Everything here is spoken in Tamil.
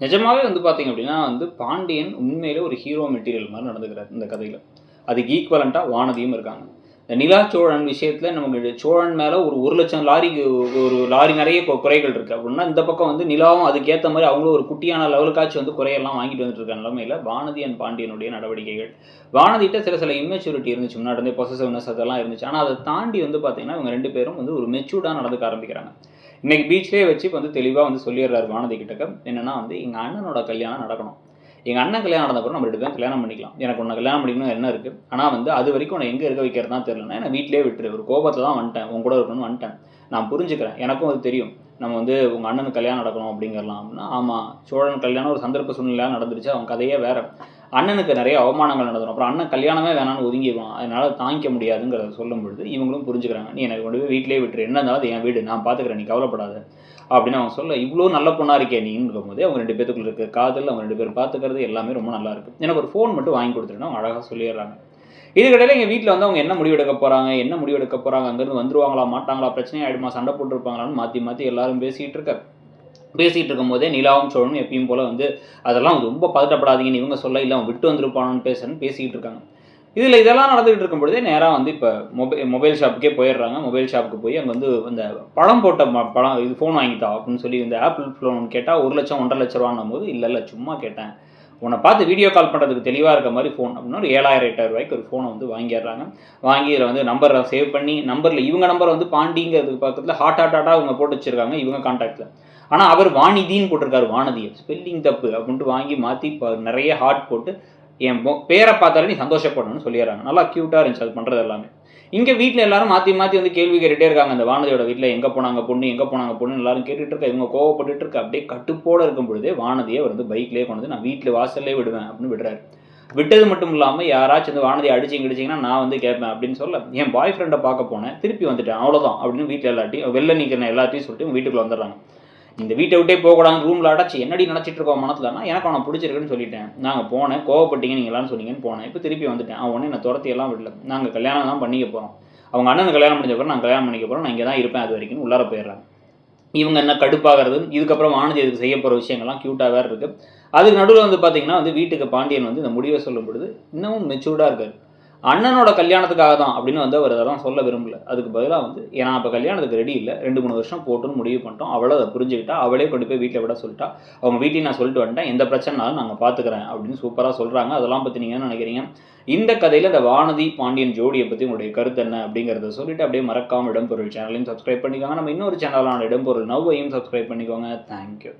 நிஜமாவே வந்து பார்த்தீங்க அப்படின்னா வந்து பாண்டியன் உண்மையிலே ஒரு ஹீரோ மெட்டீரியல் மாதிரி நடந்துக்கிறார் இந்த கதையில். அதுக்கு ஈக்குவலண்ட்டாக வானதியும் இருக்காங்க. இந்த நிலா சோழன் விஷயத்தில் நமக்கு சோழன் மேலே ஒரு ஒரு லட்சம் லாரிக்கு ஒரு லாரி நிறைய குறைகள் இருக்குது அப்படின்னா இந்த பக்கம் வந்து நிலாவும் அதுக்கேற்ற மாதிரி அவங்களும் ஒரு குட்டியான லெவலுக்காச்சும் வந்து குறையெல்லாம் வாங்கிட்டு வந்துட்டு இருக்க நிலமையில் வானதி அண்ட் பாண்டியனுடைய நடவடிக்கைகள். வானதிட்ட சில சில இம்மெச்சூரிட்டி இருந்துச்சு. முன்னாடி இருந்தே பொசசிவ்னஸ் அதெல்லாம் இருந்துச்சு. ஆனால் அதை தாண்டி வந்து பார்த்தீங்கன்னா இவங்க ரெண்டு பேரும் வந்து ஒரு மெச்சூர்டாக நடந்துக்க ஆரம்பிக்கிறாங்க. இன்னைக்கு பீச்லேயே வச்சு இப்போ வந்து தெளிவாக வந்து சொல்லிடுறாரு வானதி கிட்டக்க என்னென்னா வந்து எங்கள் அண்ணனோட கல்யாணம் நடக்கணும். எங்கள் அண்ணன் கல்யாணம் நடந்தப்பறம் நம்ம ரெண்டு பேரும் கல்யாணம் பண்ணிக்கலாம். எனக்கு உன்னை கல்யாணம் பண்ணிக்கணும் என்ன இருக்குது ஆனால் வந்து அது வரைக்கும் உன்னை எங்கே இருக்க வைக்கிறது தான் தெரியலன்னா நான் வீட்டிலே விட்டுரு. ஒரு கோபத்தில் தான் வந்துட்டேன். உன் கூட இருக்கணும்னு வந்துட்டேன். நான் புரிஞ்சுக்கிறேன். எனக்கும் அது தெரியும். நம்ம வந்து உங்கள் அண்ணனுக்கு கல்யாணம் நடக்கணும் அப்படிங்கிறலாம் அப்படின்னா ஆமாம் சோழன் கல்யாணம் ஒரு சந்தர்ப்ப சூழ்நிலையாக நடந்துருச்சு. அவன் கதையே வேறு. அண்ணனுக்கு நிறைய அவமானங்கள் நடந்துடும் அப்புறம் அண்ணன் கல்யாணமே வேணாம்னு ஒதுங்கிடுவான். அதனால தாங்கிக்க முடியாதுங்கிறத சொல்லும் பொழுது இவங்களும் புரிஞ்சுக்கிறாங்க. நீ எனக்கு கொண்டு போய் வீட்டிலே விட்டுரு. என்ன இருந்தாலும் என் வீடு. நான் பார்த்துக்கிறேன் நீ கவலைப்படாத. அப்படின்னு அவங்க சொல்ல இவ்வளோ நல்ல பொண்ணாக இருக்கே நீன்னு போது அவங்க ரெண்டு பேத்துக்குள்ள இருக்க காதல் அவங்க ரெண்டு பேரும் பார்த்துக்கிறது எல்லாமே ரொம்ப நல்லா இருக்கு. எனக்கு ஒரு ஃபோன் மட்டும் வாங்கி கொடுத்துருன்னா அவங்க அழகாக சொல்லிடுறாங்க. இதுக்கிடையில எங்கள் வீட்டில் வந்து அவங்க என்ன முடிவெடுக்க போகிறாங்க என்ன முடிவெடுக்க போகிறாங்க அங்கேருந்து வந்துருவாங்களா? மாட்டாங்களா? பிரச்சனை ஆகிடுமா சண்டை போட்டுருப்பாங்களான்னு மாற்றி மாற்றி எல்லாரும் பேசிகிட்டு இருக்க பேசிகிட்டு இருக்கும்போதே நிலாவும் சோழனும் எப்பயும் போல் வந்து அதெல்லாம் ரொம்ப பதட்டப்படாதீங்கன்னு இவங்க சொல்ல இல்லை அவன் விட்டு வந்திருப்பானு பேசுன்னு பேசிக்கிட்டு இருக்காங்க. இதில் இதெல்லாம் நடந்துகிட்டு இருக்கும் பொழுதே நேராக வந்து இப்போ மொபைல் மொபைல் ஷாப்புக்கே போயிடுறாங்க. மொபைல் ஷாப்புக்கு போய் அங்கே வந்து இந்த பழம் போட்ட ம- பழம் இது ஃபோன் வாங்கித்தா அப்படின்னு சொல்லி இந்த ஆப்பிள் ஃபோன் கேட்டால் ஒரு லட்சம் ஒன்றரை லட்ச ரூபான்னும் போது இல்லை இல்லை சும்மா கேட்டேன். உன்னை பார்த்து வீடியோ கால் பண்ணுறதுக்கு தெளிவாக இருக்க மாதிரி ஃபோன் அப்படின்னா ஒரு ஏழாயிரம் எட்டாயிரம் ரூபாய்க்கு ஒரு ஃபோனை வந்து வாங்கிடுறாங்க. வாங்கி இதில் வந்து நம்பரை சேவ் பண்ணி நம்பரில் இவங்க நம்பரை வந்து பாண்டிங்கிறதுக்கு பக்கத்தில் ஹாட் ஹாட் ஹாட்டாக அவங்க போட்டு வச்சிருக்காங்க இவங்க காண்டாக்டில் ஆனால் அவர் வாணிதின்னு போட்டிருக்காரு வானதி. ஸ்பெல்லிங் தப்பு அப்படின்ட்டு வாங்கி மாற்றி இப்போ நிறைய ஹார்ட் போட்டு என் பேரை பார்த்தாலே நீ சந்தோஷப்படணும்னு சொல்லிடுறாங்க. நல்லா க்யூட்டாக இருந்துச்சு அது பண்ணுறது எல்லாமே. இங்கே வீட்டில் எல்லாரும் மாற்றி மாற்றி வந்து கேள்வி கேட்டுட்டே இருக்காங்க. அந்த வானதியோட வீட்டில் எங்கே போனாங்க பொண்ணு எங்கே போனாங்க பொண்ணு எல்லாரும் கேட்டுட்டு இருக்க இவங்க கோவப்பட்டுட்டு இருக்க அப்படியே கட்டுப்போட இருக்கும் பொழுதே வானதியை வந்து பைக்லேயே கொண்டு வந்து நான் வீட்டில் வாசல்லே விடுவேன் அப்படின்னு விடுறாரு. விட்டது மட்டும் இல்லாமல் யாராச்சும் வந்து வானதி அடிச்சிங்க அடிச்சிங்கன்னா நான் வந்து கேட்பேன் அப்படின்னு சொல்ல என் பாய் ஃப்ரெண்டை பார்க்க போனேன் திருப்பி வந்துட்டேன் அவ்வளோதான் அப்படின்னு வீட்டில் எல்லாத்தையும் வெளில நிற்கிறேன் எல்லாத்தையும் சொல்லிட்டு வீட்டுக்குள்ளே வீட்டுக்குள்ள வந்துடுறாங்க. இந்த வீட்டை விட்டே போகக்கூடாது ரூமில் அடைச்சி என்னடி நினச்சிட்டு இருக்கோம் மனசுலனா எனக்கு அவனை பிடிச்சிருக்குன்னு சொல்லிட்டேன். நாங்கள் போனேன் கோவப்பட்டீங்க நீங்கள் எல்லாரும் சொன்னீங்கன்னு போனேன். இப்போ திருப்பி வந்துட்டேன். அவன் ஒன்று என்னை துரத்தி எல்லாம் விடல. நாங்கள் கல்யாணம் தான் பண்ணிக்க போகிறோம் அவங்க அண்ணன் கல்யாணம் முடிஞ்ச அப்புறம் நான் கல்யாணம் பண்ணிக்க போகிறோம் நான் இங்கே தான் இருப்பேன் அது வரைக்கும். உள்ளார போயிடுறாங்க இவங்க என்ன கடுப்பாகிறது? இதுக்கப்புறம் வானதி இதுக்கு செய்ய போகிற விஷயங்கள்லாம் க்யூட்டாக வேறு இருக்குது அதுக்கு நடுவில் வந்து பார்த்தீங்கன்னா வந்து வீட்டுக்கு பாண்டியன் வந்து இந்த முடிவை சொல்லும் பொழுது இன்னமும் மெச்சூர்டாக இருக்கார். அண்ணனோட கல்யாணத்துக்காக தான் அப்படின்னு வந்து அவர் அதெல்லாம் சொல்ல விரும்பல. அதுக்கு பதிலாக வந்து ஏன்னா அப்போ கல்யாணத்துக்கு ரெடி இல்லை. ரெண்டு மூணு வருஷம் போட்டுன்னு முடிவு பண்ணிட்டோம். அவளை அதை புரிஞ்சுக்கிட்டா அவளே கொண்டு போய் வீட்டில் விட சொல்லிட்டா. அவங்க வீட்டையும் நான் சொல்லிட்டு வந்துட்டேன். எந்த பிரச்சனைனாலும் நாங்கள் பார்த்துக்கிறேன் அப்படின்னு சூப்பராக சொல்கிறாங்க அதெல்லாம் பற்றி நீங்கள் என்ன நினைக்கிறீங்க? இந்த கதையில் இந்த வானதி பாண்டியன் ஜோடியை பற்றி உங்களுடைய கருத்து என்ன அப்படிங்கிறத சொல்லிட்டு அப்படியே மறக்காம இடம்பொருள் சேனலையும் சப்ஸ்கிரைப் பண்ணிக்கோங்க. நம்ம இன்னொரு சேனலான இடம்பொருள் நவ்வையும் சப்ஸ்கிரைப் பண்ணிக்கோங்க. தேங்க்யூ